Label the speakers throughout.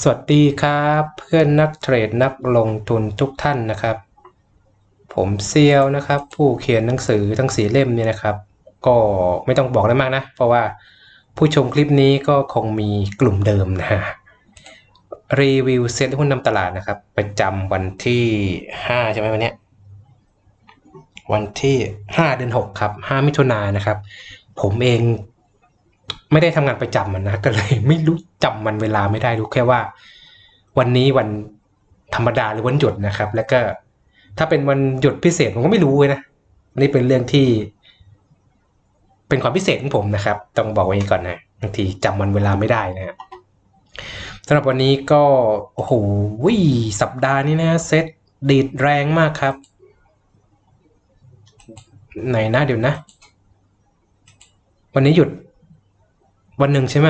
Speaker 1: สวัสดีครับเพื่อนนักเทรดนักลงทุนทุกท่านนะครับ ผมเซียวนะครับ ผู้เขียนหนังสือทั้งสีเล่มเนี่ยนะครับ ก็ไม่ต้องบอกอะไรมากนะ เพราะว่าผู้ชมคลิปนี้ก็คงมีกลุ่มเดิมนะฮะรีวิวเซ็ตหุ้นนำตลาดนะครับ ประจำวันที่ 5 ใช่ไหมวันนี้วันที่ 5 เดือน 6 ครับ 5 มิถุนายนนะครับ ผมเอง ไม่ได้ทำงานประจำมันนะก็เลย ไม่รู้จำวันเวลาไม่ได้รู้แค่ว่า วันนี้วันธรรมดาหรือวันหยุดนะครับ แล้วก็ถ้าเป็นวันหยุดพิเศษผมก็ไม่รู้เลยนะนี่เป็นเรื่องที่ เป็นความพิเศษของผมนะครับ ต้องบอกไว้ก่อนนะบางทีจำวันเวลาไม่ได้นะสำหรับวันนี้ก็โอ้โหสัปดาห์นี้นะเซตดีดแรงมากครับ ไหนนะเดี๋ยวนะ วันนี้หยุด วันหนึ่งใช่ไหม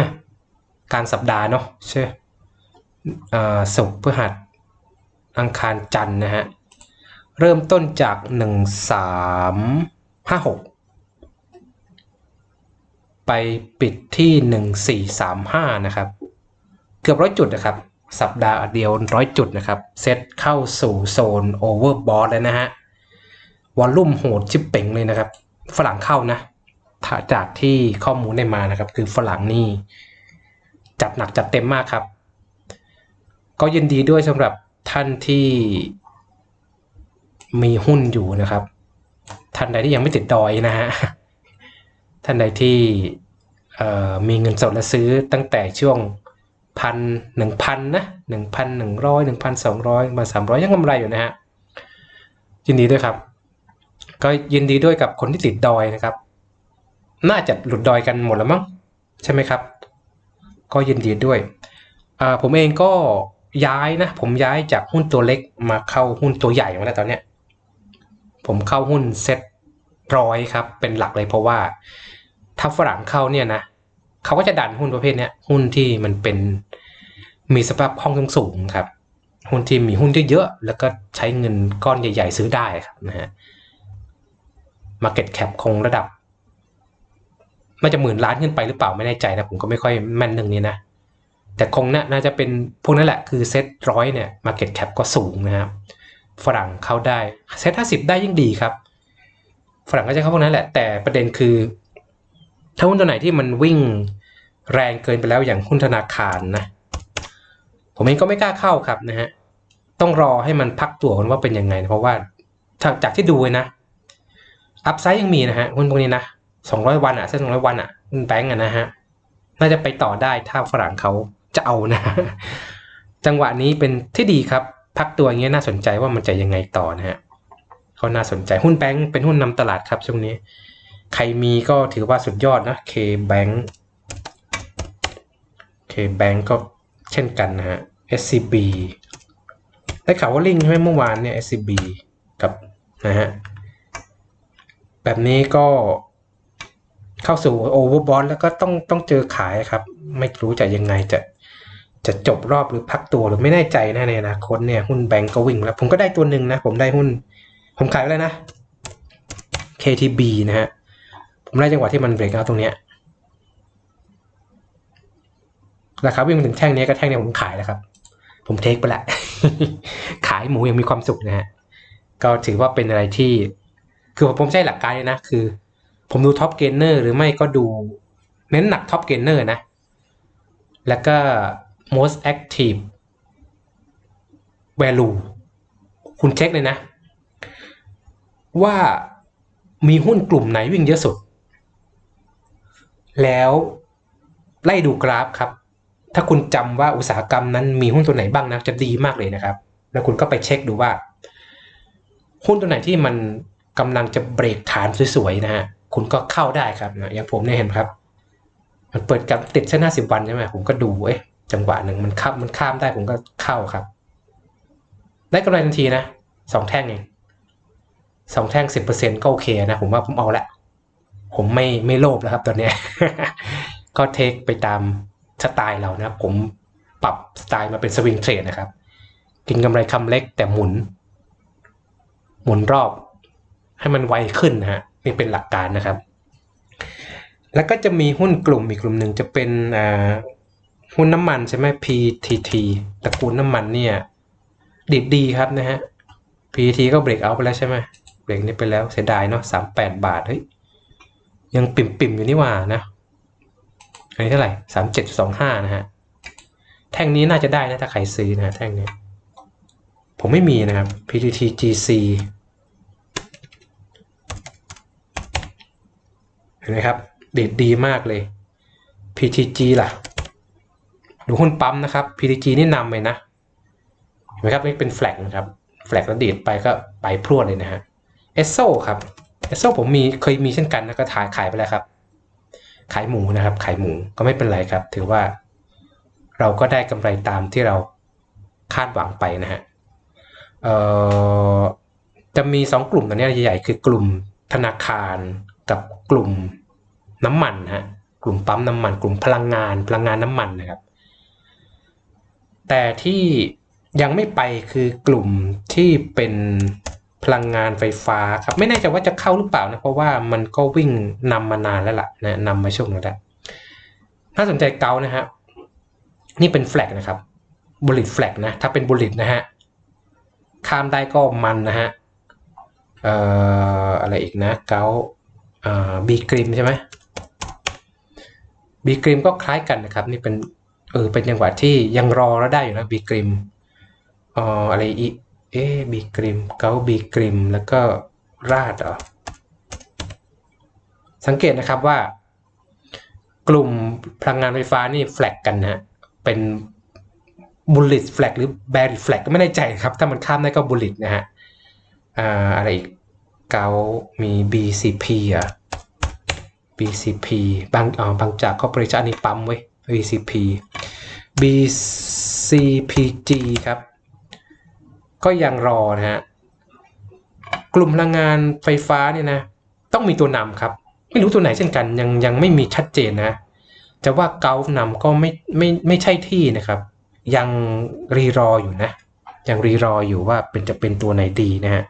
Speaker 1: การสัปดาห์เนาะใช่ศุกร์พฤหัสอังคารจันทร์นะฮะ เริ่มต้นจากหนึ่งสามห้าหกไปปิดที่หนึ่งสี่สามห้านะครับ เกือบร้อยจุดนะครับ สัปดาห์เดียวร้อยจุดนะครับ เซตเข้าสู่โซนโอเวอร์บอทแล้วนะฮะ วอลลุ่มโหดชิปเป่งเลยนะครับ ฝรั่งเข้านะ จากที่ข้อมูลได้มานะครับ คือฝรั่งนี่จัดหนักจัดเต็มมากครับ ก็ยินดีด้วยสำหรับท่านที่มีหุ้นอยู่นะครับ ท่านใดที่ยังไม่ติดดอยนะฮะท่านใดที่มีเงินสดและซื้อตั้งแต่ช่วงพันหนึ่งพันนะหนึ่งพันหนึ่งร้อยหนึ่งพันสองร้อยมาสามร้อยยังกำไรอยู่นะฮะยินดีด้วยครับ ก็ยินดีด้วยกับคนที่ติดดอยนะครับ น่าจะหลุดดอยกันหมดแล้วมั้งใช่ไหมครับ ก็ยินดีด้วย ผมเองก็ย้ายนะ ผมย้ายจากหุ้นตัวเล็กมาเข้าหุ้นตัวใหญ่มาแล้วตอนเนี้ย ผมเข้าหุ้นเซ็ตร้อยครับ เป็นหลักเลยเพราะว่า ถ้าฝรั่งเข้าเนี่ยนะเขาก็จะดันหุ้นประเภทเนี้ยหุ้นที่มันเป็นมีสภาพคล่องสูงครับ หุ้นที่มีหุ้นเยอะๆแล้วก็ใช้เงินก้อนใหญ่ ๆ ซื้อได้ครับนะฮะ Market Cap คงระดับ น่าจะหมื่นล้านขึ้นไปหรือเปล่าไม่แน่ใจนะผมก็ไม่ค่อยแม่นเรื่องนี้นะแต่คงน่าน่าจะเป็นพวกนั้นแหละคือเซ็ตร้อยเนี่ย Market Cap ก็สูงนะครับฝรั่งเข้าได้เซ็ตห้าสิบได้ยิ่งดีครับฝรั่งก็จะเข้าพวกนั้นแหละแต่ประเด็นคือ ถ้าหุ้นตัวไหนที่มันวิ่งแรงเกินไปแล้วอย่างหุ้นธนาคารนะผมเองก็ไม่กล้าเข้าครับนะฮะต้องรอให้มันพักตัวกันว่าเป็นยังไง เพราะว่าจากที่ดูนะอัพไซด์ยังมีนะฮะหุ้นพวกนี้นะ สองร้อยวันอะเส้นสองร้อยวันอะหุ้นแบงก์อะนะฮะน่าจะไปต่อได้ถ้าฝรั่งเขาจะเอานะ จังหวะนี้เป็นที่ดีครับ พักตัวอย่างเงี้ยน่าสนใจว่ามันจะยังไงต่อนะฮะเขาน่าสนใจหุ้นแบงก์เป็นหุ้นนำตลาดครับช่วงนี้ ใครมีก็ถือว่าสุดยอดนะ K Bank K Bank ก็เช่นกันนะฮะ SCB ได้ข่าวว่าลิงใช่ไหมเมื่อวานเนี่ย SCB กับนะฮะแบบนี้ก็ เข้าสู่โอเวอร์บอลแล้วก็ต้องต้องเจอขายครับ ไม่รู้จะยังไงจะจะจบรอบหรือพักตัวหรือไม่แน่ใจนะในอนาคตเนี่ยหุ้นแบงก์ก็วิ่งแล้ว ผมก็ได้ตัวหนึ่งนะ ผมได้หุ้น ผมขายไปแล้วนะ KTB นะฮะ ผมได้จังหวะที่มันเบรกเอาตรงเนี้ยราคาวิ่งมาถึงแท่งนี้ก็แท่งนี้ผมขายแล้วครับ ผมเทคไปละขายหมูยังมีความสุขนะฮะก็ถือว่าเป็นอะไรที่ คือผมใช้หลักการเลยนะ คือ ผมดูท็อปเกนเนอร์หรือไม่ก็ดู เน้นหนักท็อปเกนเนอร์นะ แล้วก็ most active value คุณเช็คเลยนะ ว่ามีหุ้นกลุ่มไหนวิ่งเยอะสุด แล้วไล่ดูกราฟครับ ถ้าคุณจำว่าอุตสาหกรรมนั้นมีหุ้นตัวไหนบ้างนะจะดีมากเลยนะครับ แล้วคุณก็ไปเช็คดูว่า หุ้นตัวไหนที่มันกำลังจะเบรกฐานสวยๆนะฮะ คุณก็เข้าได้ครับนะอย่างผมเนี่ยเห็นครับ มันเปิดกับติดเส้นห้าสิบวันใช่ไหมผมก็ดูเอ๊ะจังหวะหนึ่งมันข้ามมันข้ามได้ผมก็เข้าครับ ได้กำไรทันทีนะสองแท่งเองสองแท่งสิบเปอร์เซ็นก็โอเคนะ ผมว่าผมเอาละผมไม่ไม่โลภแล้วครับตอนนี้ก็เทคไปตามสไตล์เรานะผมปรับสไตล์มาเป็นสวิงเทรดนะครับ กินกำไรคำเล็กแต่หมุน หมุนรอบให้มันไวขึ้นนะฮะ นี่เป็นหลักการนะครับ แล้วก็จะมีหุ้นกลุ่มอีกกลุ่มหนึ่งจะเป็นหุ้นน้ำมันใช่ไหม PTT ตระกูลน้ำมันเนี่ยดีดดีครับนะฮะ PTT ก็เบรกเอาไปแล้วใช่ไหมเบรกนี้ไปแล้วเสียดายเนาะสามแปดบาทเฮ้ยยังปิ่มปิ่มๆอยู่นี่หว่านะ อันนี้เท่าไหร่สามเจ็ดสองห้านะฮะ แท่งนี้น่าจะได้นะถ้าใครซื้อนะแท่งนี้ ผมไม่มีนะครับ PTT GC เห็นไหมครับเด็ดดีมากเลย PTG ล่ะ ดูหุ้นปั๊มนะครับ PTG นี่นำเลยนะเห็นไหมครับนี่เป็นแฟลกนะครับแฟลกแล้วดีดไปก็ไปพรวดเลยนะฮะเอสโซครับเอสโซผมมีเคยมีเช่นกันนะก็ถ่ายขายไปแล้วครับ ขายหมูนะครับ ขายหมูก็ไม่เป็นไรครับ ถือว่าเราก็ได้กำไรตามที่เราคาดหวังไปนะฮะจะมีสองกลุ่มตอนนี้ใหญ่ๆ คือกลุ่มธนาคาร กับกลุ่มน้ำมันฮะกลุ่มปั๊มน้ำมัน กลุ่มพลังงานพลังงานน้ำมันนะครับ แต่ที่ยังไม่ไปคือกลุ่มที่เป็นพลังงานไฟฟ้าครับ ไม่แน่ใจว่าจะเข้าหรือเปล่านะ เพราะว่ามันก็วิ่งนำมานานแล้วล่ะนะนำมาช่วงนึงแล้วน่าสนใจเกานะฮะนี่เป็นแฟลกนะครับบุลิตแฟลกนะ ถ้าเป็นบุลิตนะฮะข้ามได้ก็มันนะฮะเอ่ออะไรอีกนะเกาอ่า บีกริมใช่ไหมบีกริมก็คล้ายกันนะครับ นี่เป็นเออเป็นจังหวะที่ยังรอแล้วได้อยู่นะบีกริมอ่ออะไรอีเอ๊บีกริมเกาบีกริมแล้วก็ราดเหรอสังเกตนะครับว่ากลุ่มพลังงานไฟฟ้านี่แฟลกกันนะฮะเป็นบุลลิตแฟลกหรือแบริแฟลกก็ไม่แน่ใจครับ ถ้ามันข้ามได้ก็บุลลิตนะฮะอ่าอะไรอีก เกามี BCP อะ BCP บางอ๋อบางจากคอร์ปอเรชั่นอันนี้ปั๊มไว้ BCP BCPG ครับ ก็ยังรอนะฮะ กลุ่มพลังงานไฟฟ้าเนี่ยนะ ต้องมีตัวนำครับ ไม่รู้ตัวไหนเช่นกันยังยังไม่มีชัดเจนนะ จะว่าเกาฟนำก็ไม่ไม่ไม่ใช่ที่นะครับ ยังรีรออยู่นะ ยังรีรออยู่ว่าเป็นจะเป็นตัวไหนดีนะฮะ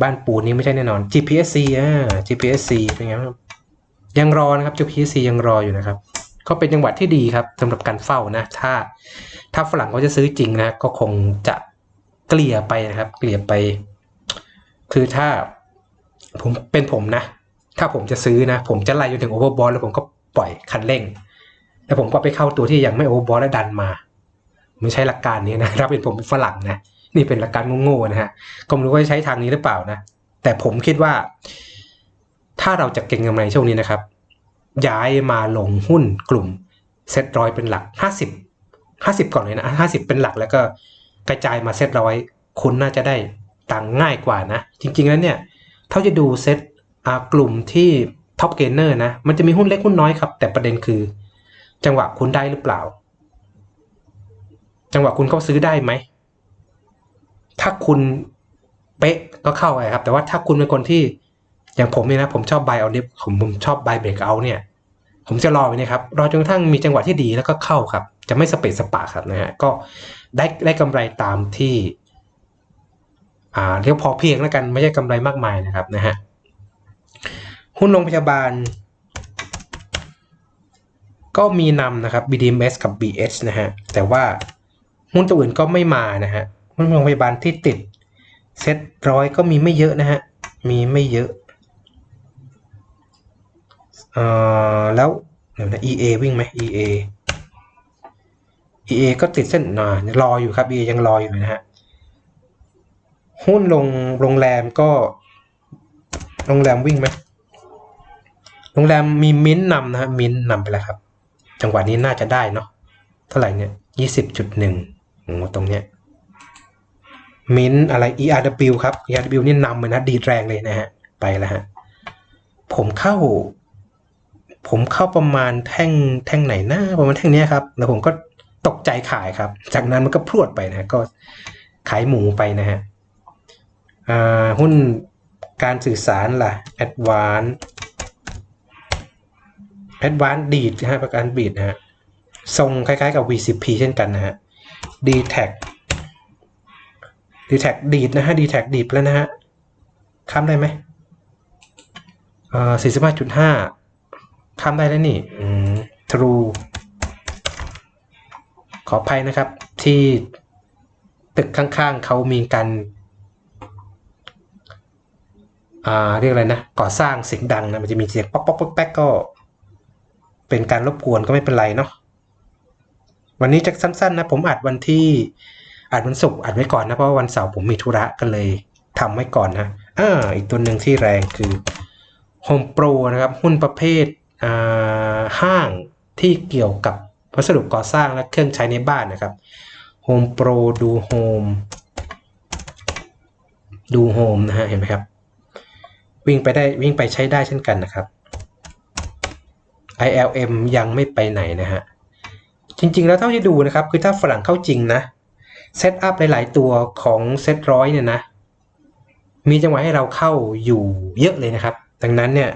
Speaker 1: บ้านปูนี้ไม่ใช่แน่นอน GPSC อ่า GPSC เป็นไงครับยังรอนะครับ GPSC ยังรออยู่นะครับก็เป็นจังหวัดที่ดีครับสำหรับการเฝ้านะ ถ้าถ้าฝรั่งเขาจะซื้อจริงนะ ก็คงจะเกลี่ยไปนะครับ เกลี่ยไป คือถ้าผมเป็นผมนะ ถ้าผมจะซื้อนะ ผมจะไล่จนถึงโอเวอร์บอลแล้วผมก็ปล่อยคันเร่ง แล้วผมก็ไปเข้าตัวที่ยังไม่โอเวอร์บอลแล้วดันมา ไม่ใช่หลักการนี้นะถ้าเป็นผมเป็นฝรั่งนะ นี่เป็นหลักการโง่ๆนะฮะก็ไม่รู้ว่าจะใช้ทางนี้หรือเปล่านะ แต่ผมคิดว่า ถ้าเราจะเก็งกำไรช่วงนี้นะครับ ย้ายมาลงหุ้นกลุ่มเซ็ตร้อยเป็นหลักห้าสิบห้าสิบก่อนเลยนะห้าสิบเป็นหลักแล้วก็กระจายมาเซ็ตร้อยคุณน่าจะได้ตังง่ายกว่านะ จริงๆแล้วเนี่ยเท่าจะดูเซ็ตกลุ่มที่ท็อปเกนเนอร์นะ มันจะมีหุ้นเล็กหุ้นน้อยครับ แต่ประเด็นคือ จังหวะคุณได้หรือเปล่า จังหวะคุณเข้าซื้อได้ไหม ถ้าคุณเป๊ะก็เข้าไปครับ แต่ว่าถ้าคุณเป็นคนที่อย่างผมเนี่ยนะผมชอบบายเอาดิฟผมผมชอบบายเบรกเอาเนี่ย ผมจะรอไว้นะครับรอจนกระทั่งมีจังหวะที่ดีแล้วก็เข้าครับ จะไม่สเปซสปาครับนะฮะก็ได้ได้กำไรตามที่ อ่าเรียกพอเพียงแล้วกันไม่ใช่กำไรมากมายนะครับนะฮะหุ้นโรงพยาบาล ก็มีนำนะครับ BDMs กับ BH นะฮะแต่ว่าหุ้นตัวอื่นก็ไม่มานะฮะ โรงพยาบาลที่ติดเซ็ตร้อยก็มีไม่เยอะนะฮะ มีไม่เยอะเอ่อแล้วเดี๋ยวนะ EA วิ่งไหม EA EA ก็ติดเส้นนารออยู่ครับ EA ยังรออยู่นะฮะ หุ้นลงโรงแรมก็ โรงแรมวิ่งไหมโรงแรมมีมิ้นท์นำนะฮะ มิ้นท์นำไปแล้วครับ จังหวะนี้น่าจะได้เนาะ เท่าไหร่เนี่ยยี่สิบจุดหนึ่งโอ้ตรงเนี้ย มิ้นอะไร ERW ครับ ERW นี่นำเลยนะดีดแรงเลยนะฮะ ไปแล้วฮะ ผมเข้า ผมเข้าประมาณแท่งแท่งไหนนะประมาณแท่งนี้ครับ แล้วผมก็ตกใจขายครับ จากนั้นมันก็พรวดไปนะก็ขายหมูไปนะฮะหุ้นการสื่อสารล่ะ Advance Advance ดีดนะฮะประกันบีดนะฮะทรงคล้ายๆกับ VCP เช่นกันนะฮะ d t a c d t a c ดีดนะฮะ d t a c ดีดแล้วนะฮะข้ามได้ไหมเอ่อสี่สิบห้าจุดห้าข้ามได้แล้วนี่อืม True ขออภัยนะครับ ที่ตึกข้างๆเขามีการอ่าเรียกอะไรนะก่อสร้างเสียงดังนะมันจะมีเสียงป๊อกป๊อกป๊อกแป๊กก็ เป็นการรบกวนก็ไม่เป็นไรเนาะวันนี้จะสั้นๆนะผมอัดวันที่ อัดวันศุกร์อัดไว้ก่อนนะ เพราะว่าวันเสาร์ผมมีธุระก็เลยทำไว้ก่อนนะอ่าอีกตัวหนึ่งที่แรงคือ Home Pro นะครับ หุ้นประเภทอ่าห้างที่เกี่ยวกับวัสดุก่อสร้างและเครื่องใช้ในบ้านนะครับ Home Pro ดู Home ดู Home นะฮะเห็นไหมครับ วิ่งไปได้วิ่งไปใช้ได้เช่นกันนะครับ ILM ยังไม่ไปไหนนะฮะ จริง ๆ แล้วเท่าที่ดูนะครับ คือถ้าฝรั่งเข้าจริงนะ เซตอัพหลาย ๆ ตัวของเซตร้อยเนี่ยนะ มีจังหวะให้เราเข้าอยู่เยอะเลยนะครับ ดังนั้นเนี่ย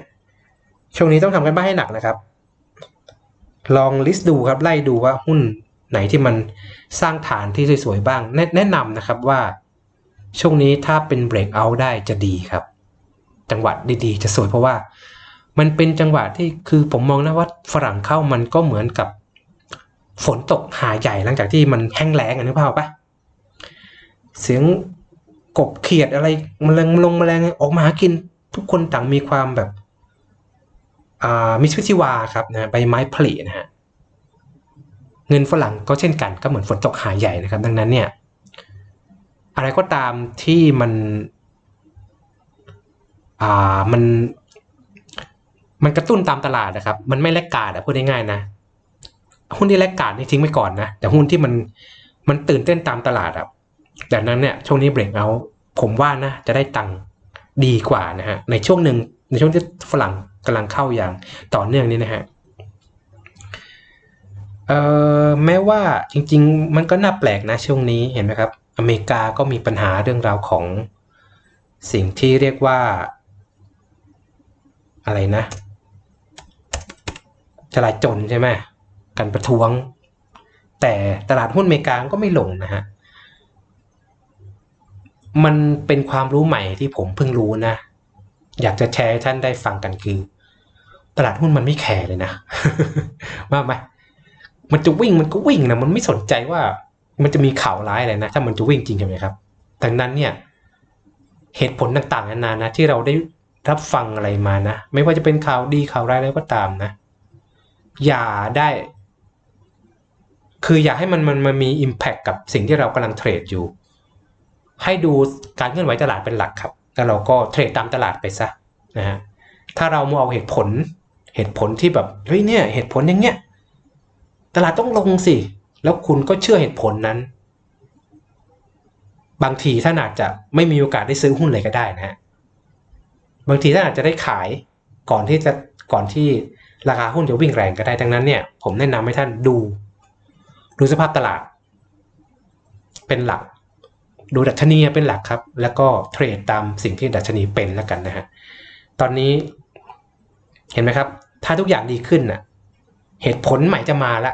Speaker 1: ช่วงนี้ต้องทำกันบ้านให้หนักนะครับ ลองลิสต์ดูครับ ไล่ดูว่าหุ้นไหนที่มันสร้างฐานที่สวย ๆ บ้าง แนะนำนะครับว่า ช่วงนี้ถ้าเป็น break out ได้จะดีครับ จังหวะดี ๆ จะสวยเพราะว่า มันเป็นจังหวะที่คือผมมองนะว่าฝรั่งเข้ามันก็เหมือนกับฝนตกหาใหญ่หลังจากที่มันแห้งแล้งอะนึกภาพออกปะ เสียงกบเขียดอะไรแมลงลงแมลงออกมาหากินทุกคนต่างมีความแบบอ่ามีชีวิตชีวาครับนะใบไม้ผลินะฮะเงินฝรั่งก็เช่นกันก็เหมือนฝนตกหายใหญ่นะครับ ดังนั้นเนี่ยอะไรก็ตามที่มันอ่ามัน มันกระตุ้นตามตลาดนะครับ มันไม่แลกกาดอะพูดง่ายๆนะหุ้นที่แลกกาดนี่ทิ้งไว้ก่อนนะแต่หุ้นที่มันมันตื่นเต้นตามตลาดอะ ดังนั้นเนี่ยช่วงนี้เบรกเอาผมว่านะจะได้ตังค์ดีกว่านะฮะในช่วงหนึ่งในช่วงที่ฝรั่งกำลังเข้าอย่างต่อเนื่องนี้นะฮะเอ่อแม้ว่าจริง ๆ มันก็น่าแปลกนะช่วงนี้เห็นไหมครับ อเมริกาก็มีปัญหาเรื่องราวของสิ่งที่เรียกว่า อะไรนะจลาจนใช่ไหมการประท้วง แต่ตลาดหุ้นอเมริกาก็ไม่ลงนะฮะ มันเป็นความรู้ใหม่ที่ผมเพิ่งรู้นะ อยากจะแชร์ให้ท่านได้ฟังกันคือ ตลาดหุ้นมันไม่แคร์เลยนะว่าไหมมันจะวิ่งมันก็วิ่งนะมันไม่สนใจว่า มันจะมีข่าวร้ายอะไรนะ ถ้ามันจะวิ่งจริงใช่ไหมครับดังนั้นเนี่ย เหตุผลต่างๆนานานะที่เราได้รับฟังอะไรมานะ ไม่ว่าจะเป็นข่าวดีข่าวร้ายอะไรก็ตามนะ อย่าได้ คืออย่าให้มันมันมันมี Impact กับสิ่งที่เรากำลังเทรดอยู่ ให้ดูการเคลื่อนไหวตลาดเป็นหลักครับ แล้วเราก็เทรดตามตลาดไปซะนะฮะถ้าเรามาเอาเหตุผล เหตุผลที่แบบเฮ้ยเนี่ยเหตุผลอย่างเงี้ยตลาดต้องลงสิ แล้วคุณก็เชื่อเหตุผลนั้น บางทีท่านอาจจะไม่มีโอกาสได้ซื้อหุ้นเลยก็ได้นะฮะบางทีท่านอาจจะได้ขายก่อนที่จะก่อนที่ราคาหุ้นจะวิ่งแรงก็ได้ดังนั้นเนี่ย ผมแนะนำให้ท่านดู ดูสภาพตลาด เป็นหลัก ดูดัชนีเป็นหลักครับ แล้วก็เทรดตามสิ่งที่ดัชนีเป็นแล้วกันนะฮะตอนนี้เห็นไหมครับ ถ้าทุกอย่างดีขึ้นน่ะ เหตุผลใหม่จะมาละ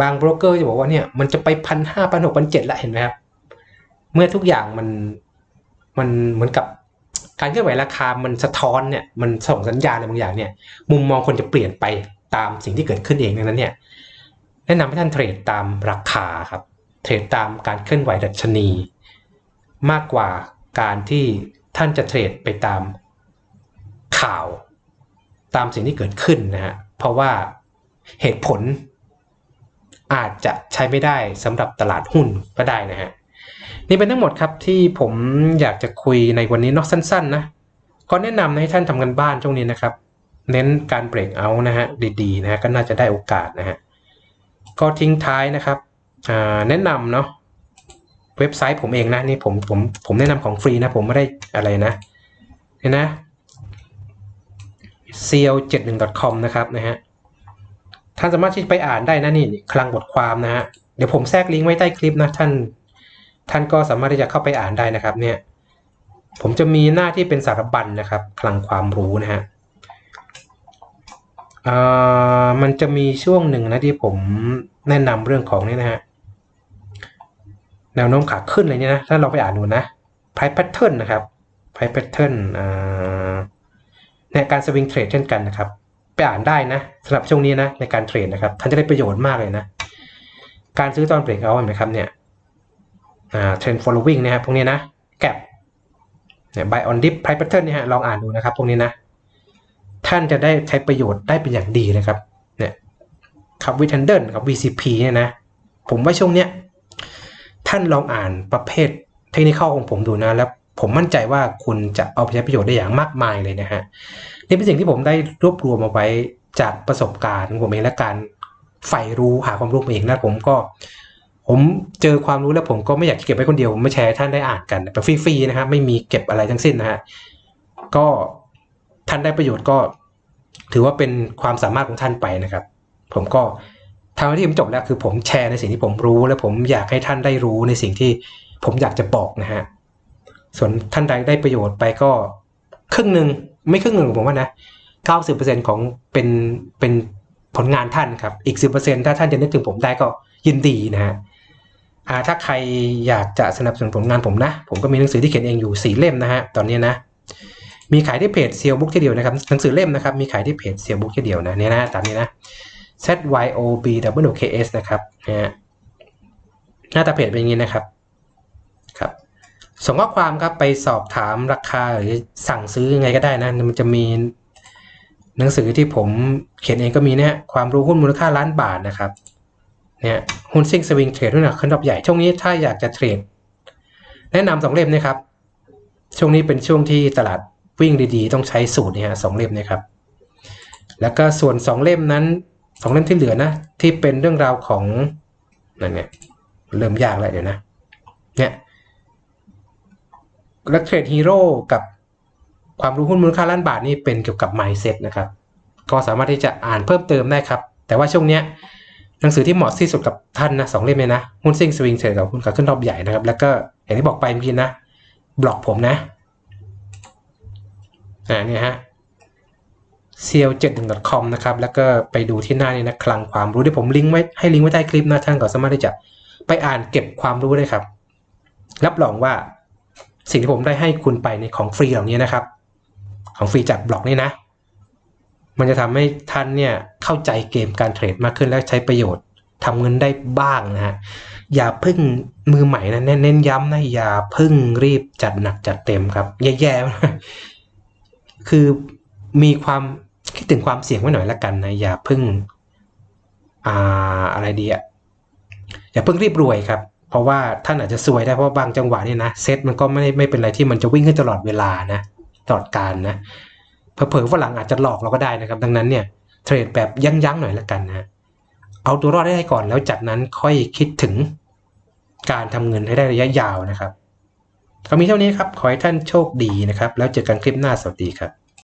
Speaker 1: บางโบรกเกอร์จะบอกว่าเนี่ยมันจะไปพันห้าพันหกพันเจ็ดละเห็นไหมครับ เมื่อทุกอย่างมันมันเหมือนกับการเคลื่อนไหวราคามันสะท้อนเนี่ยมันส่งสัญญาณอะไรบางอย่างเนี่ยมุมมองคนจะเปลี่ยนไปตามสิ่งที่เกิดขึ้นเองดังนั้นเนี่ยแนะนำให้ท่านเทรดตามราคาครับ เทรดตามการเคลื่อนไหวดัชนี มากกว่าการที่ท่านจะเทรดไปตามข่าว ตามสิ่งที่เกิดขึ้นนะฮะเพราะว่าเหตุผลอาจจะใช้ไม่ได้สำหรับตลาดหุ้นก็ได้นะฮะนี่เป็นทั้งหมดครับที่ผมอยากจะคุยในวันนี้นอกสั้นๆนะก็แนะนำให้ท่านทำกันบ้านช่วงนี้นะครับ เน้นการเบรกเอานะฮะดีๆนะฮะก็น่าจะได้โอกาสนะฮะก็ทิ้งท้ายนะครับ แนะนำเนาะเว็บไซต์ผมเองนะนี่ผมผมผมแนะนำของฟรีนะ ผมไม่ได้อะไรนะเนี่ยนะ cl71.com นะครับนะฮะท่านสามารถที่ไปอ่านได้นะนี่คลังบทความนะฮะเดี๋ยวผมแทรกลิงก์ไว้ใต้คลิปนะท่าน ท่านก็สามารถที่จะเข้าไปอ่านได้นะครับ เนี่ย ผมจะมีหน้าที่เป็นสารบัญนะครับ คลังความรู้นะฮะมันจะมีช่วงหนึ่งนะที่ผมแนะนำเรื่องของนี่นะฮะ แนวโน้มขาขึ้นอะไรเนี่ยนะ ถ้าเราไปอ่านดูนะ price pattern นะครับ price pattern อ่าในการสวิงเทรดเช่นกันนะครับ ไปอ่านได้นะสำหรับช่วงนี้นะในการเทรดนะครับ ท่านจะได้ประโยชน์มากเลยนะ การซื้อตอนเบรกเอาเห็นไหมครับเนี่ยอ่า trend following นะครับพวกนี้นะ gap เนี่ย buy on dip price pattern เนี่ยฮะลองอ่านดูนะครับพวกนี้นะท่านจะได้ใช้ประโยชน์ได้เป็นอย่างดีนะครับ เนี่ยครับวิทันเดิลกับ VCP เนี่ยนะ ผมว่าช่วงเนี้ย ท่านลองอ่านประเภทเทคนิคของผมดูนะ แล้วผมมั่นใจว่าคุณจะเอาไปใช้ประโยชน์ได้อย่างมากมายเลยนะฮะนี่เป็นสิ่งที่ผมได้รวบรวมมาไว้จากประสบการณ์ของผมเองและการใฝ่รู้หาความรู้มาเองนะผมก็ ผมเจอความรู้แล้วผมก็ไม่อยากเก็บไว้คนเดียวผมไม่แชร์ท่านได้อ่านกันแบบฟรีๆนะครับไม่มีเก็บอะไรทั้งสิ้นนะฮะก็ท่านได้ประโยชน์ก็ ถือว่าเป็นความสามารถของท่านไปนะครับ ผมก็ ทางที่ผมจบแล้วคือผมแชร์ในสิ่งที่ผมรู้ และผมอยากให้ท่านได้รู้ในสิ่งที่ผมอยากจะบอกนะฮะส่วนท่านใดได้ประโยชน์ไปก็ครึ่งหนึ่งไม่ครึ่งหนึ่งผมว่านะเก้าสิบเปอร์เซ็นของเป็นเป็นผลงานท่านครับ อีกสิบเปอร์เซ็นถ้าท่านจะนึกถึงผมได้ก็ยินดีนะฮะอาถ้าใครอยากจะสนับสนุนผลงานผมนะ ผมก็มีหนังสือที่เขียนเองอยู่สี่เล่มนะฮะ ตอนนี้นะ มีขายที่เพจเซียวบุ๊กที่เดียวนะครับ หนังสือเล่มนะครับ มีขายที่เพจเซียวบุ๊กที่เดียวนะ เนี่ยนะ ตามนี้นะ Z Y O B W K S นะครับนะฮะหน้าตาเพจเป็นอย่างนี้นะครับครับส่งข้อความครับไปสอบถามราคาหรือสั่งซื้อยังไงก็ได้นะมันจะมีหนังสือที่ผมเขียนเองก็มีเนะฮะความรู้หุ้นมูลค่าล้านบาทนะครับเนี่ยหุ้นซิ่งสวิงเทรดด้นะขึ้นรอบใหญ่ ช่วงนี้ถ้าอยากจะเทรดแนะนำสองเล่มนะครับ ช่วงนี้เป็นช่วงที่ตลาดวิ่งดีๆ ต้องใช้สูตรเนี่ยฮะสองเล่มนะครับ แล้วก็ส่วนสองเล่มนั้น สองเล่มที่เหลือนะ ที่เป็นเรื่องราวของนั่นเนี่ยเริ่มยากแล้วเดี๋ยวนะ เนี่ยแล้วเทรดฮีโร่กับความรู้หุ้นมูลค่าล้านบาทนี่เป็นเกี่ยวกับ mindset นะครับ ก็สามารถที่จะอ่านเพิ่มเติมได้ครับ แต่ว่าช่วงเนี้ยหนังสือที่เหมาะที่สุดกับท่านนะสองเล่มเลยนะ หุ้นซิ่งสวิงเทรดกับหุ้นขาขึ้นรอบใหญ่นะครับ แล้วก็อย่างที่บอกไปเมื่อกี้นะบล็อกผมนะอ่าเนี่ยฮะ c l 7 1 com นะครับ แล้วก็ไปดูที่หน้านี้นะคลังความรู้ที่ผมลิงก์ไว้ให้ลิงก์ไว้ใต้คลิปนะท่านก็สามารถที่จะไปอ่านเก็บความรู้ได้ครับ รับรองว่าสิ่งที่ผมได้ให้คุณไปในของฟรีเหล่านี้นะครับ ของฟรีจากบล็อกนี้นะ มันจะทำให้ท่านเนี่ยเข้าใจเกมการเทรดมากขึ้นและใช้ประโยชน์ทำเงินได้บ้างนะฮะอย่าพึ่งมือใหม่นะเน้นย้ำนะอย่าพึ่งรีบจัดหนักจัดเต็มครับ แย่ๆคือมีความ คิดถึงความเสี่ยงไว้หน่อยละกันนะอย่าพึ่งอ่าอะไรดีอะอย่าเพิ่งรีบรวยครับ เพราะว่าท่านอาจจะซวยได้เพราะบางจังหวะเนี่ยนะเซ็ตมันก็ไม่ได้ไม่เป็นอะไรที่มันจะวิ่งขึ้นตลอดเวลานะตลอดการนะเผลอๆฝรั่งอาจจะหลอกเราก็ได้นะครับ ดังนั้นเนี่ยเทรดแบบยั้งๆหน่อยละกันนะเอาตัวรอดได้ก่อนแล้วจากนั้นค่อยคิดถึงการทำเงินให้ได้ระยะยาวนะครับก็มีเท่านี้ครับ ขอให้ท่านโชคดีนะครับ แล้วเจอกันคลิปหน้าสวัสดีครับ